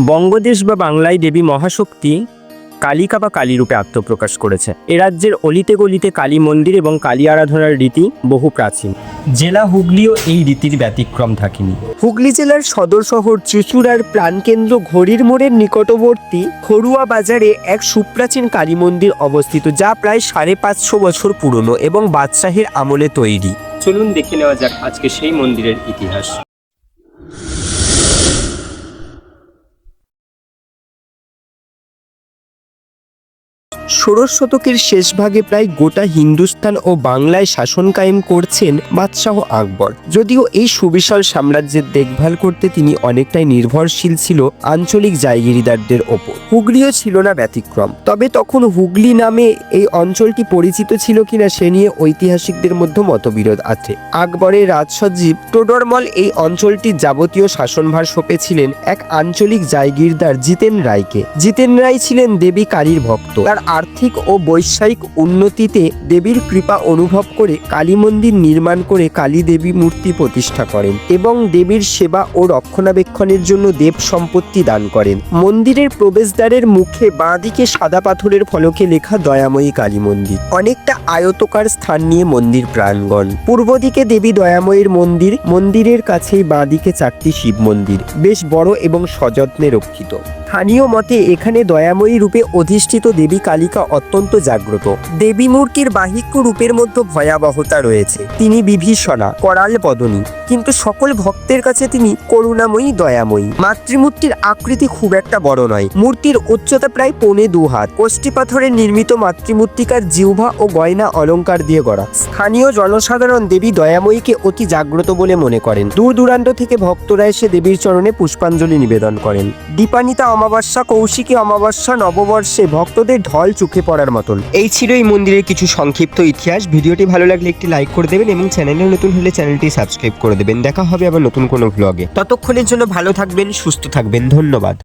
বঙ্গদেশ বা বাংলায় দেবী মহাশক্তি কালিকা বা কালী রূপে আত্মপ্রকাশ করেছে। এ রাজ্যের অলিতে গলিতে কালী মন্দির এবং কালী আরাধনার রীতি বহু প্রাচীন। জেলা হুগলিও এই রীতির ব্যতিক্রম থাকেনি। হুগলি জেলার সদর শহর চুচুড়ার প্রাণকেন্দ্র ঘড়ির মোড়ের নিকটবর্তী খড়ুয়া বাজারে এক সুপ্রাচীন কালী মন্দির অবস্থিত যা প্রায় সাড়ে পাঁচশো বছর পুরনো এবং বাদশাহের আমলে তৈরি। চলুন দেখে নেওয়া যাক আজকে সেই মন্দিরের ইতিহাস। ষোড়শ শতকের শেষ ভাগে প্রায় গোটা হিন্দুস্তান ও বাংলায় শাসন কায়েম করছেন বাদশাহ আকবর। যদিও এই সুবিশাল সাম্রাজ্যের দেখভাল করতে তিনি অনেকটাই নির্ভরশীল ছিল আঞ্চলিক জায়গিরিদারদের ওপর। হুগলিও ছিল না ব্যতিক্রম। তবে তখন হুগলি নামে এই অঞ্চলটি পরিচিত ছিল কিনা সে নিয়ে ঐতিহাসিকদের মধ্যে মতবিরোধ আছে। আকবরের রাজসজীব টোডরমল এই অঞ্চলটির যাবতীয় শাসনভার সঁপেছিলেন এক আঞ্চলিক জায়গিরদার জিতেন রায়কে। জিতেন রায় ছিলেন দেবী কালীর ভক্ত। তার আর্থিক ও বৈষয়িক উন্নতিতে দেবীর কৃপা অনুভব করে কালী মন্দির নির্মাণ করে কালী দেবী মূর্তি প্রতিষ্ঠা করেন এবং দেবীর সেবা ও রক্ষণাবেক্ষণের জন্য দেব সম্পত্তি দান করেন। মন্দিরের প্রবেশদ্বারের মুখে বাঁদিকে সাদা পাথরের ফলকে লেখা দয়াময়ী কালী মন্দির। অনেকটা আয়তকার স্থান নিয়ে মন্দির প্রাঙ্গণ। পূর্ব দিকে দেবী দয়াময়ীর মন্দির, মন্দিরের কাছেই বাঁদিকে চারটি শিব মন্দির, বেশ বড় এবং সযত্নে রক্ষিত। স্থানীয় মতে এখানে দয়াময়ী রূপে অধিষ্ঠিত দেবী কালিকা অত্যন্ত জাগ্রত। দেবী মূর্তির বাহিক্য রূপের মধ্যে ভয়াবহতা রয়েছে। তিনি বিভীষণা করাল বদনী। কিন্তু সকল ভক্তের কাছে তিনি করুণাময়ী, দয়াময়ী। মাতৃমূর্তির আকৃতি খুব একটা বড় নয়। মূর্তির উচ্চতা প্রায় পৌনে দু হাত। কোষ্ঠী পাথরের নির্মিত মাতৃমূর্তিকার জিহ্বা ও গয়না অলংকার দিয়ে গড়া। স্থানীয় জনসাধারণ দেবী দয়াময়ীকে অতি জাগ্রত বলে মনে করেন। দূর দূরান্ত থেকে ভক্তরা এসে দেবীর চরণে পুষ্পাঞ্জলি নিবেদন করেন। দীপানিতা অমাবস্যা, কৌশিকী অমাবস্যা, নববর্ষে ভক্তদের ঢল চোখে পড়ার মতন। এই ছিল এই মন্দিরের কিছু সংক্ষিপ্ত ইতিহাস। ভিডিওটি ভালো লাগলে একটি লাইক করে দেবেন এবং চ্যানেলে নতুন হলে চ্যানেলটি সাবস্ক্রাইব করে দেবেন। দেখা হবে আবার নতুন কোনো ব্লগে ততক্ষণের জন্য ভালো থাকবেন সুস্থ থাকবেন। ধন্যবাদ।